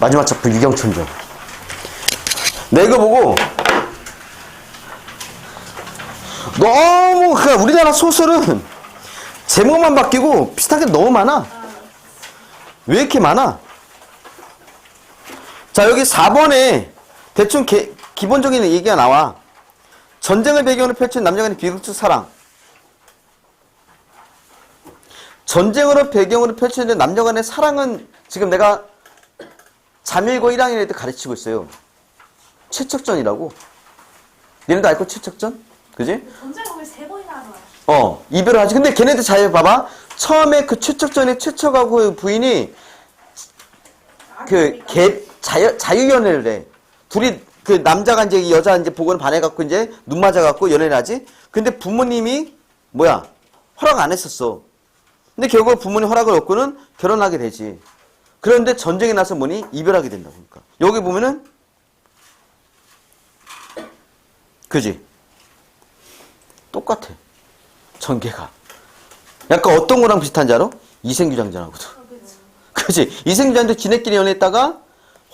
마지막 작품 유경천정. 내가 보고 너무 그냥 우리나라 소설은 제목만 바뀌고 비슷한 게 너무 많아. 왜 이렇게 많아? 자 여기 4번에 대충 개- 기본적인 얘기가 나와. 전쟁을 배경으로 펼친 남녀 간의 비극적 사랑. 전쟁으로 배경으로 펼쳐진 남녀 간의 사랑은 지금 내가 잠일고 1학년 때 가르치고 있어요. 최척전이라고. 얘네도 알고 최척전? 그지? 전쟁 보면 세 번이나 하더라. 어, 이별을 하지. 근데 걔네들 잘 봐봐. 처음에 그 최척전의 최척하고 그 부인이 그 개, 자유, 자유연애를 해. 둘이 그 남자가 이제 이 여자 이제 보고는 반해갖고 이제 눈 맞아갖고 연애를 하지. 근데 부모님이 뭐야 허락 안 했었어. 근데 결국 부모님 허락을 얻고는 결혼하게 되지. 그런데 전쟁이 나서 뭐니 이별하게 된다 보니까 여기 보면은 그지 똑같아 전개가 약간 어떤 거랑 비슷한지 알아? 이생규장전하거든. 그지 이생규장도 지네끼리 연애했다가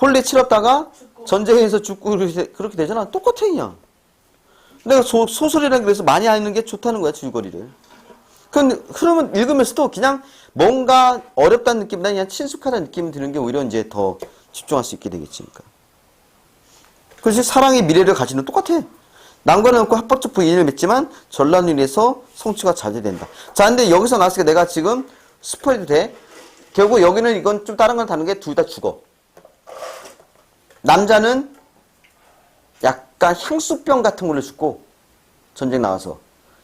홀리 치렀다가 전쟁에서 죽고 그렇게 그렇게 되잖아. 똑같아 그냥. 내가 소, 소설이라는 그래서 많이 아는 게 좋다는 거야 줄거리를. 근데 그러면 읽으면서도 그냥 뭔가 어렵다는 느낌보다 그냥 친숙하다는 느낌이 드는 게 오히려 이제 더 집중할 수 있게 되겠지. 그러니까. 그렇지 사랑의 미래를 가지는 똑같아. 난관을 없고 합법적 부인을 맺지만 전란일에서 성취가 자제된다. 자, 근데 여기서 나왔으니까 내가 지금 스포해도 돼. 결국 여기는 이건 좀 다른 건 다른 게 둘 다 죽어. 남자는 약간 향수병 같은 걸로 죽고 전쟁 나와서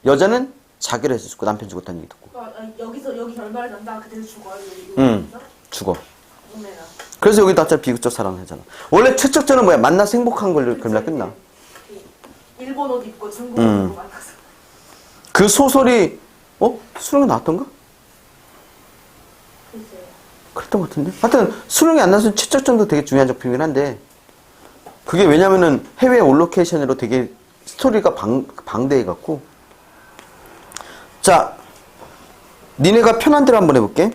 여자는 자기를 해서 죽고 남편 죽었다는 얘기 듣고 아, 아, 여기서 여기 결말을 난다 그때는 죽어요. 여기 응. 죽어. 오메라. 그래서 여기도 어차피 비극적 사랑을 하잖아. 원래 최척전은 뭐야? 만나서 행복한 걸로 그러면 끝나. 일본 옷 입고 중국 음. 옷 입고 만나서. 그 소설이 어? 수능에 나왔던가? 글쎄요. 그랬던 것 같은데? 하여튼 수능이 안 나서 최적전도 되게 중요한 작품이긴 한데 그게 왜냐면은 해외 올로케이션으로 되게 스토리가 방, 방대해 갖고 자 니네가 편한 대로 한번 해볼게.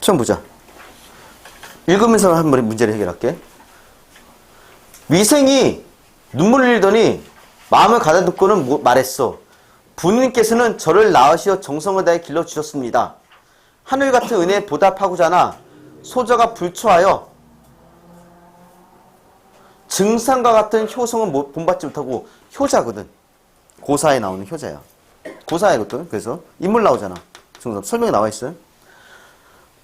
처음 보자. 읽으면서 한번 문제를 해결할게. 위생이 눈물을 흘리더니 마음을 가다듬고는 뭐- 말했어. 부모님께서는 저를 낳으시어 정성을 다해 길러주셨습니다. 하늘 같은 은혜에 보답하고자나 소저가 불초하여 증상과 같은 효성은 못- 본받지 못하고 효자거든. 고사에 나오는 효자야. 고사이거든. 그래서 인물 나오잖아. 증상 설명에 나와 있어요.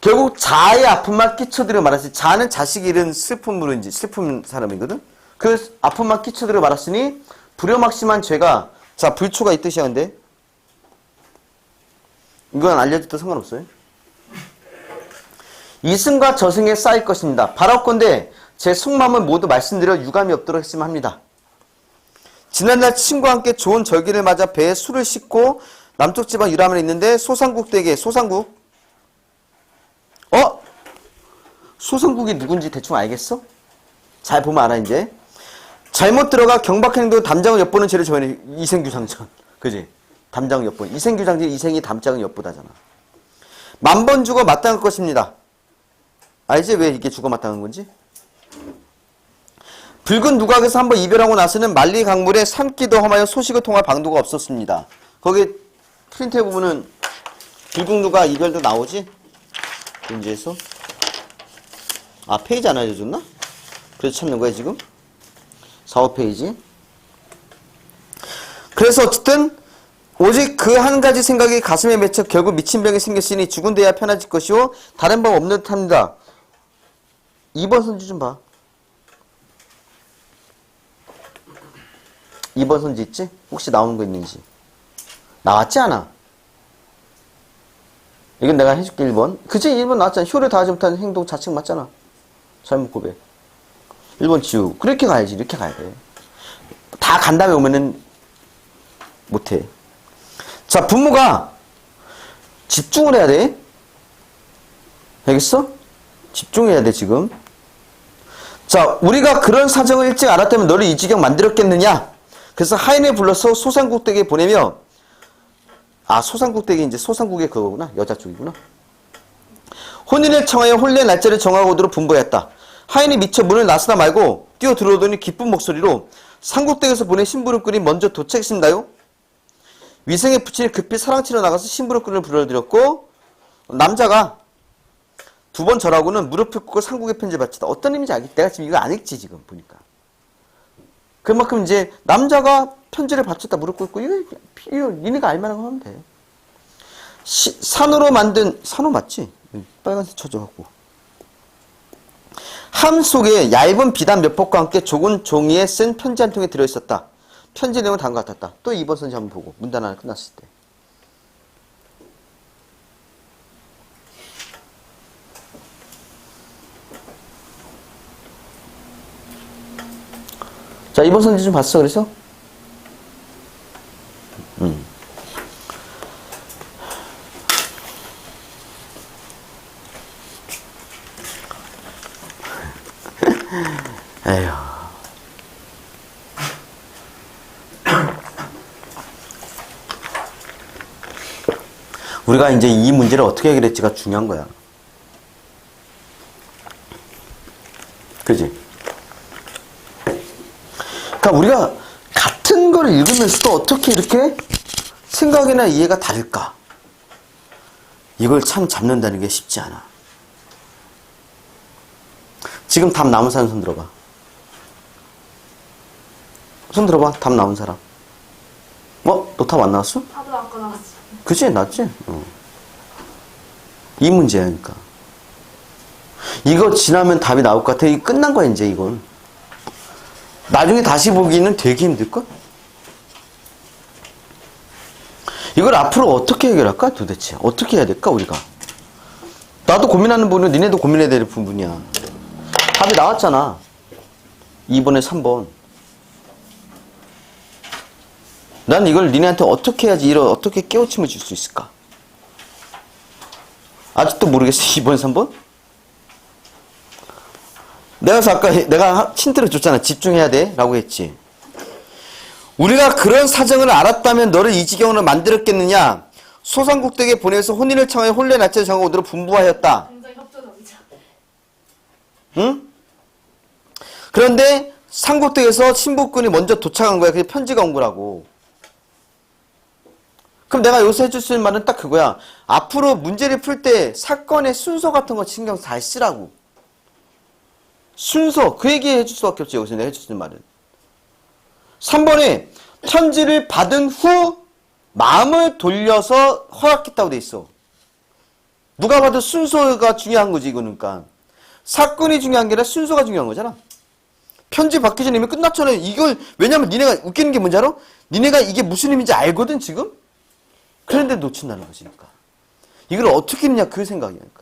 결국 자의 아픔만 끼쳐드려 말았지. 자는 자식이 잃은 슬픔으로 이제 슬픈 사람이거든. 그 아픔만 끼쳐드려 말았으니 불효막심한 죄가 자 불초가 이 뜻이야 근데 이건 알려줘도 상관없어요. 이승과 저승에 쌓일 것입니다. 바라건대 제 속마음을 모두 말씀드려 유감이 없도록 했으면 합니다. 지난날 친구와 함께 좋은 절기를 맞아 배에 술을 싣고 남쪽 지방 유람을 했는데 소상국 댁에 소상국 어? 소상국이 누군지 대충 알겠어? 잘 보면 알아 이제 잘못 들어가 경박행도 담장을 엿보는 죄를 저희는 이생규 장전 그지? 담장을 엿보는 이생규 장전 이생이 담장을 엿보다잖아 만번 죽어 마땅할 것입니다 알지? 왜 이게 죽어 마땅한 건지? 붉은 누각에서 한번 이별하고 나서는 만리 강물에 산기도 험하여 소식을 통할 방도가 없었습니다. 거기 프린트에 보면은 붉은 누각 이별도 나오지? 문제에서. 아, 페이지 안 알려줬나? 그래서 찾는 거야, 지금? 4, 5페이지. 그래서 어쨌든, 오직 그 한 가지 생각이 가슴에 맺혀 결국 미친 병이 생겼으니 죽은 데야 편해질 것이요. 다른 법 없는 듯 합니다. 2번 선지 좀 봐. 2번 선지 있지? 혹시 나오는 거 있는지. 나왔지 않아? 이건 내가 해줄게, 1번. 그치? 1번 나왔잖아. 효를 다하지 못하는 행동 자책 맞잖아. 잘못 고백. 1번 지우. 그렇게 가야지. 이렇게 가야 돼. 다 간 다음에 오면은 못해. 자, 부모가 집중을 해야 돼. 알겠어? 집중해야 돼, 지금. 자, 우리가 그런 사정을 일찍 알았다면 너를 이 지경 만들었겠느냐? 그래서 하인을 불러서 소상국댁에 보내며, 아, 소상국댁이 이제 소상국의 그거구나. 여자 쪽이구나. 혼인을 청하여 혼례 날짜를 정하고 오도록 분부하였다. 하인이 미처 문을 나서다 말고 뛰어 들어오더니 기쁜 목소리로 상국댁에서 보낸 신부름꾼이 먼저 도착했습니다요. 위생의 부친이 급히 사랑치러 나가서 신부름꾼을 불러들였고 남자가 두 번 절하고는 무릎을 꿇고 상국의 편지를 바치다. 어떤 의미인지 알겠지? 내가 지금 이거 안 읽지 지금 보니까. 그만큼 이제 남자가 편지를 바쳤다 무릎 꿇고 이거 이거 니네가 알만한 거 하면 돼. 시- 산으로 만든 산호 맞지? 빨간색 쳐져갖고 함 속에 얇은 비단 몇 폭과 함께 좁은 종이에 쓴 편지 한 통에 들어있었다. 편지 내용은 다음과 같았다. 또 2번 선지 한번 보고 문단 하나 끝났을 때. 자, 2번 선지 좀 봤어, 그래서? 음. 에휴. 우리가 이제 이 문제를 어떻게 해결했지가 중요한 거야. 그지? 그러니까 우리가 같은 걸 읽으면서도 어떻게 이렇게 생각이나 이해가 다를까? 이걸 참 잡는다는 게 쉽지 않아. 지금 답 남은 사람 손 들어봐. 손 들어봐. 답 남은 사람. 뭐? 너답 안 나왔어? 하도 아까 나왔어. 그치? 낫지? 어. 이 문제야, 그러니까. 이거 지나면 답이 나올 것 같아. 이 끝난 거야, 이제 이건. 나중에 다시 보기는 되게 힘들걸? 이걸 앞으로 어떻게 해결할까, 도대체? 어떻게 해야 될까, 우리가? 나도 고민하는 부분은 니네도 고민해야 될 부분이야. 답이 나왔잖아. 2번에 3번. 난 이걸 니네한테 어떻게 해야지 이런 어떻게 깨우침을 줄 수 있을까? 아직도 모르겠어. 2번, 3번? 내가 아까 해- 내가 하- 힌트를 줬잖아. 집중해야 돼. 라고 했지. 우리가 그런 사정을 알았다면 너를 이 지경으로 만들었겠느냐? 소상국댁에 보내서 혼인을 청하여 혼례 날짜를 정하고도록 분부하였다. 굉장히 협조적이죠. 응? 그런데 상국댁에서 신부꾼이 먼저 도착한 거야. 그게 편지가 온 거라고. 그럼 내가 요새 해줄 수 있는 말은 딱 그거야. 앞으로 문제를 풀 때 사건의 순서 같은 거 신경 잘 쓰라고. 순서. 그 얘기 해줄 수밖에 없지. 여기서 내가 해줄 수 있는 말은. 3번에 편지를 받은 후 마음을 돌려서 허락했다고 돼 있어. 누가 봐도 순서가 중요한 거지, 이거는. 그러니까. 사건이 중요한 게 아니라 순서가 중요한 거잖아. 편지 받기 전에 이미 끝났잖아. 이걸, 왜냐면 니네가, 웃기는 게 뭔지 알아? 니네가 이게 무슨 의미인지 알거든, 지금? 그런데 놓친다는 거지, 그러니까. 이걸 어떻게 했냐, 그 생각이니까.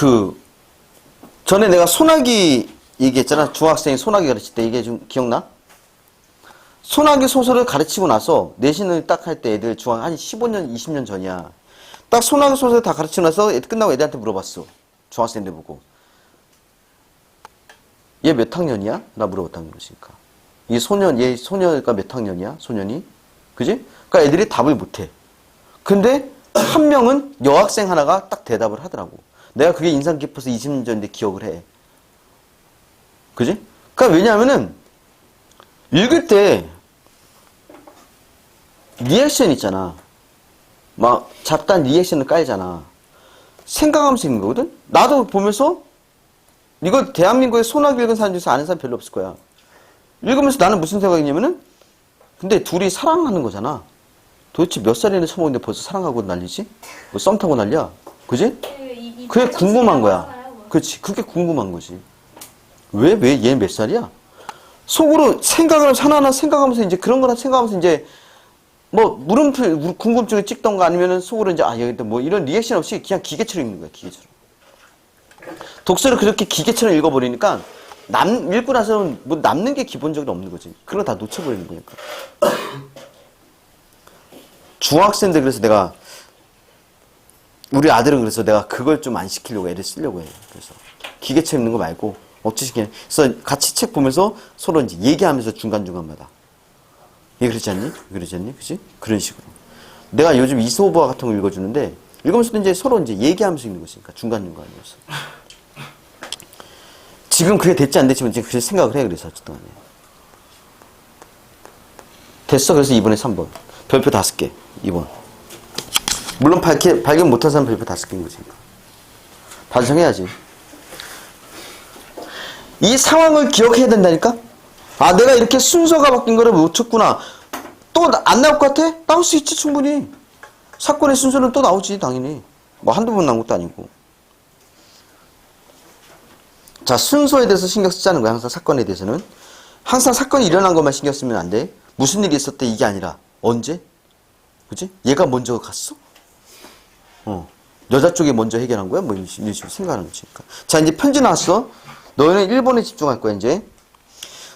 그, 전에 내가 소나기 얘기했잖아. 중학생이 소나기 가르칠 때 이게 좀 기억나? 소나기 소설을 가르치고 나서 내신을 딱 할 때 애들 중학 한 15년, 20년 전이야. 딱 소나기 소설 다 가르치고 나서 애들 끝나고 애들한테 물어봤어. 중학생들 보고. 얘 몇 학년이야? 나 물어봤다는 것이니까. 이 소년, 얘 소녀가 몇 학년이야? 소년이? 그지? 그러니까 애들이 답을 못해. 근데 한 명은 여학생 하나가 딱 대답을 하더라고. 내가 그게 인상 깊어서 20년 전인데 기억을 해. 그지? 그러니까 왜냐하면은 읽을 때 리액션 있잖아. 막 잡다한 리액션을 깔잖아. 생각하면서 읽는 거거든? 나도 보면서 이걸 대한민국에 소나기 읽은 사람 중에서 아는 사람 별로 없을 거야. 읽으면서 나는 무슨 생각이냐면은 근데 둘이 사랑하는 거잖아. 도대체 몇 살이나 처먹는데 벌써 사랑하고 난리지? 뭐 썸 타고 난리야? 그지? 그게 궁금한 거야. 하잖아요. 그렇지. 그게 궁금한 거지. 왜, 왜, 얘 몇 살이야? 속으로 생각을 하면서 하나하나 생각하면서 이제 그런 거나 생각하면서 이제 뭐 물음표, 궁금증을 찍던가 아니면은 속으로 이제 아, 여기 뭐 이런 리액션 없이 그냥 기계처럼 읽는 거야, 기계처럼. 독서를 그렇게 기계처럼 읽어버리니까 남, 읽고 나서는 뭐 남는 게 기본적으로 없는 거지. 그런 거 다 놓쳐버리는 거니까. 중학생들 그래서 내가 우리 아들은 그래서 내가 그걸 좀 안 시키려고 애를 쓰려고 해. 그래서 기계책 읽는 거 말고 어찌 시키냐. 그래서 같이 책 보면서 서로 이제 얘기하면서 중간중간마다. 얘 그러지 않니? 그러지 않니? 그지? 그런 식으로. 내가 요즘 이소보아 같은 거 읽어주는데 읽으면서도 이제 서로 이제 얘기하면서 읽는 것이니까 중간중간이어서 지금 그게 됐지 안 됐지만 지금 그렇게 생각을 해 그래서 어쨌든 됐어 그래서 이번에 3번 별표 5개 2번 물론 발견, 발견 못한 사람 별표 5개인 거지. 반성해야지. 이 상황을 기억해야 된다니까? 아 내가 이렇게 순서가 바뀐 거를 놓쳤구나. 또 안 나올 것 같아? 나올 수 있지 충분히. 사건의 순서는 또 나오지 당연히. 뭐 한두 번 나온 것도 아니고. 자 순서에 대해서 신경 쓰자는 거야 항상 사건에 대해서는. 항상 사건이 일어난 것만 신경 쓰면 안 돼. 무슨 일이 있었대 이게 아니라. 언제? 그지? 얘가 먼저 갔어 어 여자 쪽이 먼저 해결한 거야 뭐 이런 식으로 생각하는 거니까 자 이제 편지 나왔어 너희는 1번에 집중할 거야 이제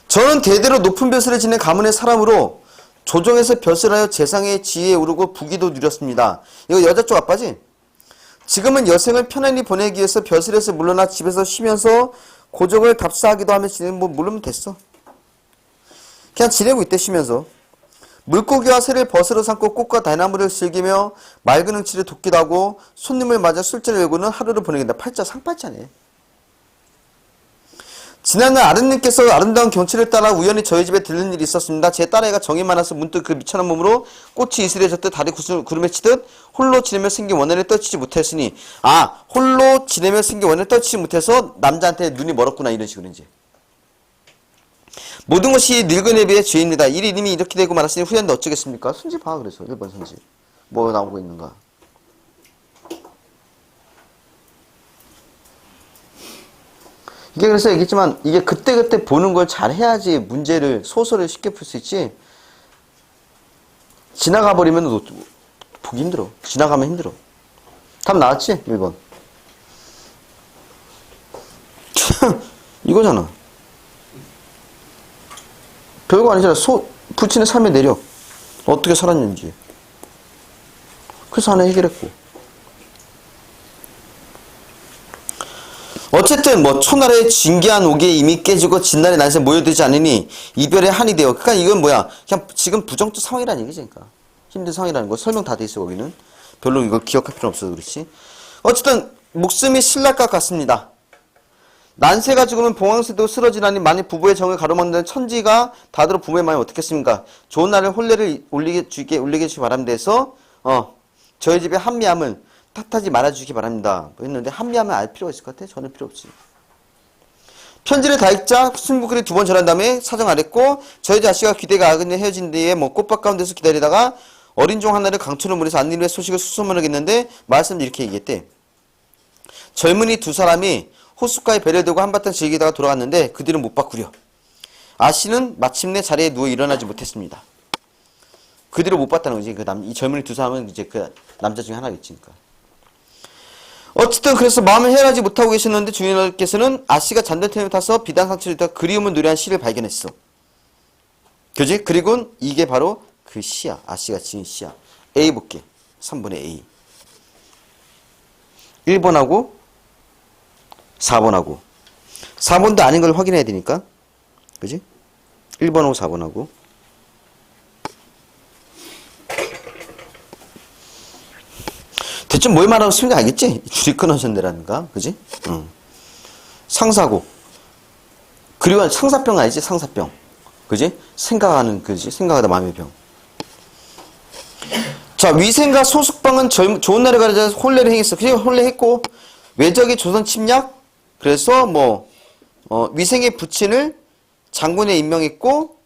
저는 대대로 높은 벼슬을 지닌 가문의 사람으로 조정에서 벼슬하여 재상의 지위에 오르고 부귀도 누렸습니다. 이거 여자 쪽 아빠지? 지금은 여생을 편안히 보내기 위해서 벼슬에서 물러나 집에서 쉬면서 고적을 답사하기도 하며 지내면 뭐 물으면 됐어. 그냥 지내고 있대 쉬면서. 물고기와 새를 벗으로 삼고 꽃과 대나무를 즐기며 맑은 응치를 돕기도 하고 손님을 맞아 술자를 열고는 하루를 보내긴다. 팔자 상팔자네. 지난날 아른님께서 아름다운 경치를 따라 우연히 저희 집에 들른 일이 있었습니다. 제 딸아이가 정이 많아서 문득 그 미천한 몸으로 꽃이 이슬해졌듯 다리 구슬, 구름에 치듯 홀로 지내며 생긴 원한을 떨치지 못했으니 아 홀로 지내며 생긴 원한을 떨치지 못해서 남자한테 눈이 멀었구나 이런 식으로 이제 모든 것이 늙은에 비해 죄입니다. 일이 이미 이렇게 되고 말았으니 후회한데 어쩌겠습니까? 선지 봐 그래서. 1번 선지. 뭐 나오고 있는가? 이게 그래서 얘기했지만 이게 그때그때 보는 걸 잘 해야지 문제를 소설을 쉽게 풀 수 있지. 지나가 버리면 놓- 보기 힘들어. 지나가면 힘들어. 답 나왔지 1번 이거잖아 별거 아니잖아. 소 부친의 삶의 내력 어떻게 살았는지. 그래서 하나 해결했고. 어쨌든 뭐 초날의 징계한 옥에 이미 깨지고 진날의 난세 모여들지 않으니 이별의 한이 되어. 그러니까 이건 뭐야? 그냥 지금 부정적 상황이라는 얘기지 그러니까. 힘든 상황이라는 거 설명 다 돼 있어 거기는. 별로 이거 기억할 필요 없어서 그렇지. 어쨌든 목숨이 신랄 것 같습니다 난세가 죽으면 봉황새도 쓰러지나니 만일 부부의 정을 가로막는 천지가 다들어 부모의 마음이 어떻겠습니까 좋은 날에 혼례를 올리게 주게 올리게 바랍니다 해서 어 저희 집에 한미함을 탓하지 말아주시기 바랍니다. 뭐 했는데 한미하면 알 필요가 있을 것 같아? 저는 필요 없지. 편지를 다 읽자 승부글이 두 번 전한 다음에 사정 안 했고 저희 자식과 귀대가 아그네 헤어진 뒤에 뭐 꽃밭 가운데서 기다리다가 어린 종 하나를 강철로 물에서 안일의 소식을 수소문하겠는데 말씀 이렇게 얘기했대. 젊은이 두 사람이 호숫가에 배를 들고 한바탕 즐기다가 돌아갔는데 그 뒤는 못 바꾸려. 아씨는 마침내 자리에 누워 일어나지 못했습니다. 그 뒤로 못 봤다는 거지. 그 남, 이 젊은이 두 사람은 이제 그 남자 중에 하나겠지. 어쨌든 그래서 마음을 헤아리지 못하고 계셨는데 주인께서는 아씨가 잔든 템을 타서 비단 상처를 입다 그리움을 노래한 시를 발견했어. 그지? 그리고 이게 바로 그 시야. 아씨가 지은 시야. A 볼게. 3분의 A. 1번하고 4번하고 4번도 아닌 걸 확인해야 되니까. 그지? 1번하고 4번하고 대충 뭘 말하고 있는지 알겠지? 끊어졌네라는가? 그지? 응. 상사고. 그리고 상사병 알지? 상사병. 그지? 생각하는, 그지? 생각하다 마음의 병. 자, 위생과 소숙방은 젊, 좋은 날에 가려져 혼례를 행했어. 그냥 혼례 했고, 외적의 조선 침략, 그래서 뭐, 어, 위생의 부친을 장군에 임명했고,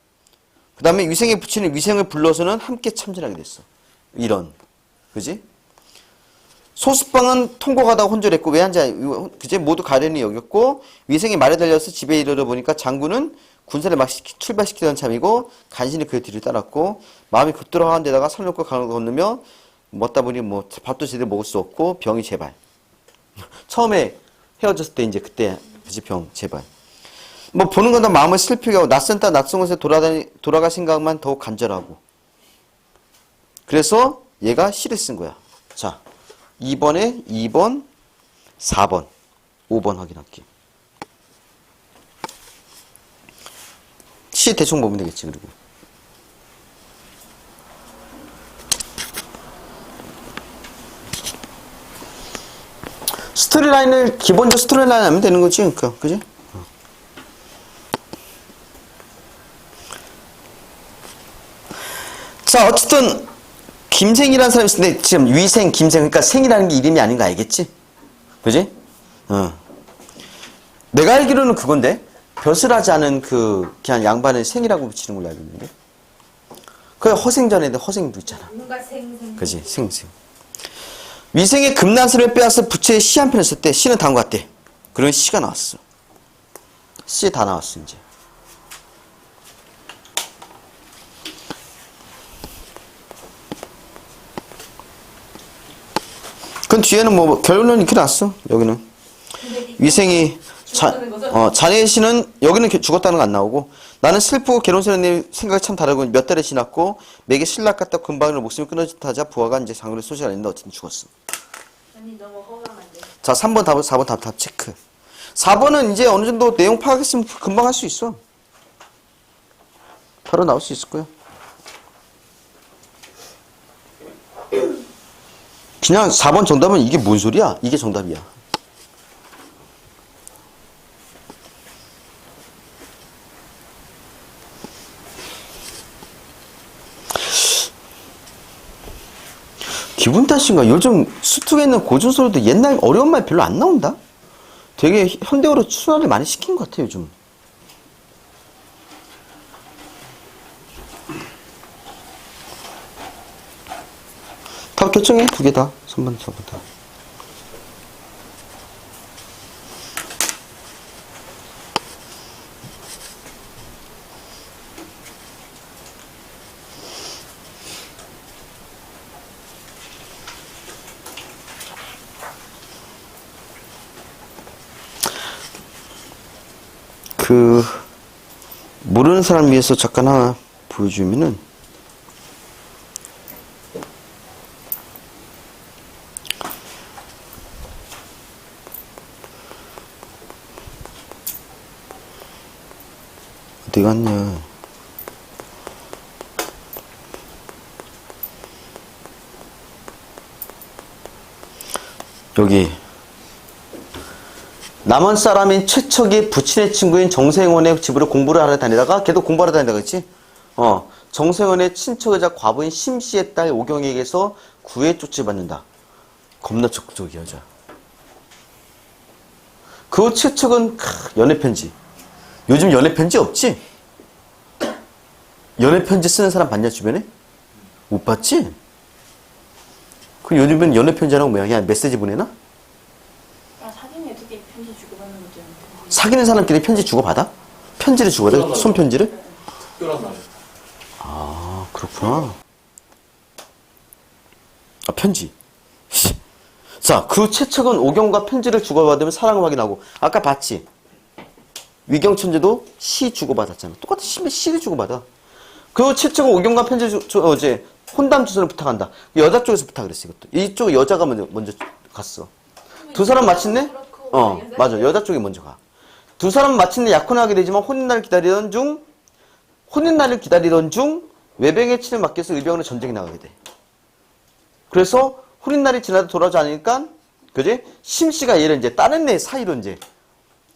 그 다음에 위생의 부친을 위생을 불러서는 함께 참전하게 됐어. 이런. 그지? 소수방은 통곡하다가 혼절했고 왜 한지 그제 모두 가련히 여겼고 위생이 말에 달려서 집에 이르러 보니까 장군은 군사를 막 시키- 출발시키던 참이고 간신히 그의 뒤를 따랐고 마음이 급들어가는 데다가 설놓고 강을 건너며 먹다 보니 뭐 밥도 제대로 먹을 수 없고 병이 제발 처음에 헤어졌을 때 이제 그때 병 제발 뭐 보는 건 다 마음을 슬프게 하고 낯선 딸 낯선 곳에 돌아다니 돌아갈 생각만 더욱 간절하고 그래서 얘가 시를 쓴 거야 자 2번에 2번, 4번, 5번 확인할게. 시 대충 보면 되겠지, 그리고. 스토리라인을 기본적 스토리라인 하면 되는 거지, 그러니까, 그지? 어. 자, 어쨌든 김생이라는 사람이 있는데 지금 위생, 김생, 그러니까 생이라는 게 이름이 아닌 거 알겠지? 그지? 어. 내가 알기로는 그건데 벼슬하지 않은 그 그냥 양반을 생이라고 붙이는 걸로 알고 있는데. 그 허생전에도 허생도 있잖아. 그지 생생 위생의 금난슬을 빼앗아 부채에 시한 편을 썼대 시는 다음과 같대 그런 시가 나왔어. 시 다 나왔어 이제. 그 뒤에는 뭐 결론은 이렇게 났어 여기는. 위생이 자? 어, 자네의 시는 여기는 게- 죽었다는 거 안 나오고 나는 슬프고 내 생각이 참 다르고 몇 달이 지났고 맥에 신락 같다 금방으로 목숨이 끊어지다자 부하가 이제 장로의 소식을 알린다 어쨌든 죽었어 아니 너무 허망한데. 자 3번 답은 4번 답, 답 체크. 4번은 이제 어느 정도 내용 파악했으면 금방 할 수 있어. 바로 나올 수 있을 거야. 그냥 4번 정답은 이게 뭔 소리야? 이게 정답이야 기분 탓인가? 요즘 수특에 있는 고전소리도 옛날 어려운 말 별로 안 나온다? 되게 현대어로 순화를 많이 시킨 것 같아, 요즘. 답 결정해, 두 개 다. 3번, 4번 다. 그, 모르는 사람 위해서 잠깐 하나 보여주면은, 어디 갔냐. 여기. 남원 사람인 최척이 부친의 친구인 정세원의 집으로 공부를 하러 다니다가 걔도 공부하러 다니다가 그랬지? 어. 정세원의 친척이자 과부인 심씨의 딸 오경에게서 구애 쫓지받는다. 겁나 적극적이 여자. 그 최척은 크, 연애편지. 요즘 연애편지 없지? 연애편지 쓰는 사람 봤냐 주변에? 못 봤지? 그 요즘엔 연애편지라고 뭐야? 그냥 메시지 보내나? 아 사진이 어떻게 편지 주고받는 거죠? 사귀는 사람끼리 편지 주고받아? 편지를 주고받아? 손편지를? 아, 그렇구나. 아, 편지. 자, 그 최측은 오경과 편지를 주고받으면 사랑을 확인하고, 아까 봤지? 위경천재도 시 주고받았잖아. 똑같은 시, 시를 주고받아. 그 최측은 오경과 편지 주, 주, 어제 혼담 주선을 부탁한다. 여자 쪽에서 부탁을 했어, 이것도. 이쪽 여자가 먼저, 먼저 갔어. 두 사람 마침내? 어, 맞아. 여자 쪽이 먼저 가. 두 사람 마침내 약혼하게 되지만 혼인날 기다리던 중, 혼인날을 기다리던 중 외병의 친을 맡겨서 의병으로 전쟁에 나가게 돼. 그래서 혼인날이 지나도 돌아오지 않으니까, 그지? 심씨가 얘를 이제 다른 애 사이로 이제,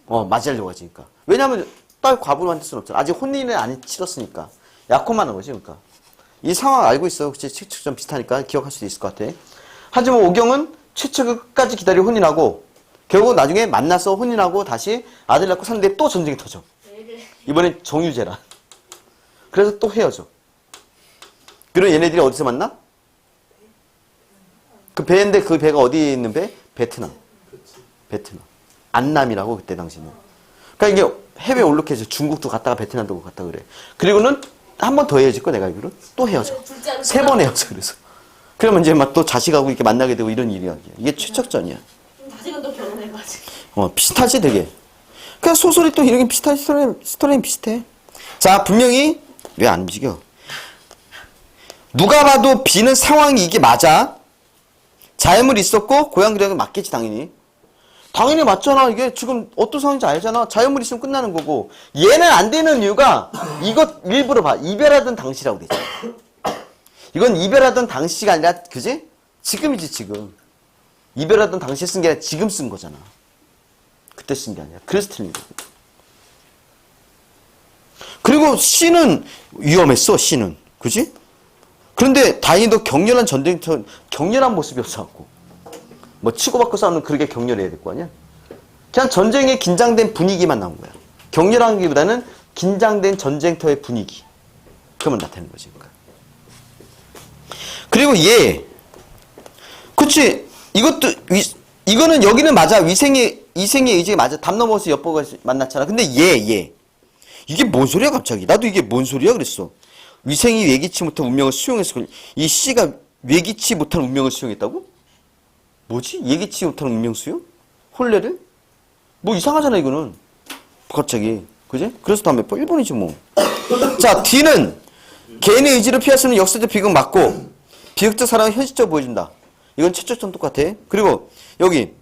어, 맞이하려고 하지, 그러니까. 왜냐면, 딸 과부한테 수는 없잖아. 아직 혼인을 안 치렀으니까. 약혼만 한 거지, 그러니까. 이 상황 알고 있어. 혹시 최측 좀 비슷하니까 기억할 수도 있을 것 같아. 하지만 오경은 최측을 끝까지 기다리고 혼인하고, 결국 나중에 만나서 혼인하고 다시 아들 낳고 사는데 또 전쟁이 터져. 이번엔 정유재라. 그래서 또 헤어져. 그리고 얘네들이 어디서 만나? 그 배인데 그 배가 어디 있는 배? 베트남. 베트남. 안남이라고 그때 당시는. 그러니까 이게 해외 올록해져. 중국도 갔다가 베트남도 갔다 그래. 그리고는 한 번 더 헤어질 거 내가 알기로 또 헤어져. 둘째 아들 세번 헤어져 그래서. 그러면 이제 막 또 자식하고 이렇게 만나게 되고 이런 일이 야. 이게 최척전이야. 다시금 또 결혼해가지고. 어, 비슷하지, 되게. 그냥 소설이 또 이렇게 비슷한 스토리, 스토리는 비슷해. 자, 분명히, 왜 안 움직여? 누가 봐도 비는 상황이 이게 맞아. 자연물 있었고, 고양 그래도 맞겠지, 당연히. 당연히 맞잖아. 이게 지금 어떤 상황인지 알잖아. 자연물 있으면 끝나는 거고. 얘는 안 되는 이유가, 이것 일부러 봐. 이별하던 당시라고 되지. 이건 이별하던 당시가 아니라, 그지? 지금이지, 지금. 이별하던 당시에 쓴 게 아니라 지금 쓴 거잖아. 그때 쓴 게 아니라. 그래서 틀린 거거든. 그리고 C는 위험했어, C는. 그지? 그런데 다행히도 격렬한 전쟁터, 격렬한 모습이었어갖고. 뭐 치고받고 싸우는 그렇게 격렬해야 될 거 아니야? 그냥 전쟁의 긴장된 분위기만 나온 거야. 격렬한 기보다는 긴장된 전쟁터의 분위기. 그러면 나타내는 거지. 그러니까. 그리고 얘. 그치. 이것도, 위, 이거는 여기는 맞아. 위생의, 이생의 의지가 맞아. 담 넘어서 엿보고 만났잖아. 근데 얘, 얘. 이게 뭔 소리야, 갑자기? 나도 이게 뭔 소리야, 그랬어. 위생이 예기치 못한 운명을 수용해서, 이 씨가 예기치 못한 운명을 수용했다고? 뭐지? 예기치 못한 운명 수용? 혼례를? 뭐 이상하잖아, 이거는. 갑자기. 그지? 그래서 다음에 1번이지, 뭐. 자, D는 개인의 의지를 피할 수 없는 역사적 비극 맞고, 비극적 사랑을 현실적으로 보여준다. 이건 최초점 똑같아. 그리고, 여기,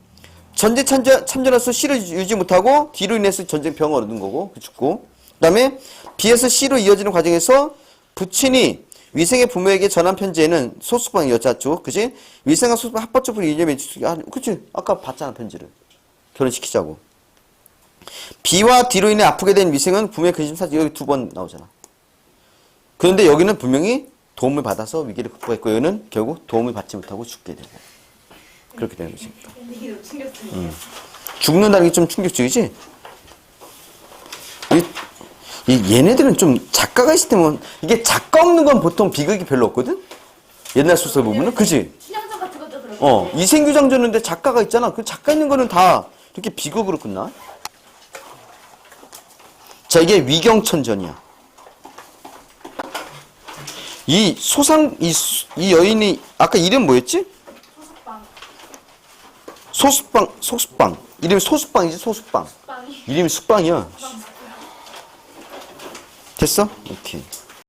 전쟁 참전, 참전해서 C를 유지 못하고, D로 인해서 전쟁 병을 얻은 거고, 그 죽고. 그 다음에, B에서 C로 이어지는 과정에서, 부친이 위생의 부모에게 전한 편지에는 소수방 여자 쪽, 그지? 위생과 소수방 합법적으로 주기, 아, 그치? 아까 봤잖아, 편지를. 결혼시키자고. B와 D로 인해 아프게 된 위생은 부모의 근심 사지 여기 두 번 나오잖아. 그런데 여기는 분명히 도움을 받아서 위기를 극복했고 여기는 결국 도움을 받지 못하고 죽게 되고 그렇게 되는 너무 충격적이야. 죽는다는 게 좀 충격적이지? 이, 이 얘네들은 좀 작가가 있을 때면 이게 작가 없는 건 보통 비극이 별로 없거든? 옛날 소설 보면은 그지? 어 이생규 장전인데 작가가 있잖아. 그 작가 있는 거는 다 이렇게 비극으로 끝나. 자 이게 위경천전이야. 이 소상 이, 수- 이 여인이 아까 이름 뭐였지? 소수빵 소수빵 이름이 소수빵이지 소수빵 빵이. 이름이 숙빵이야 됐어? 오케이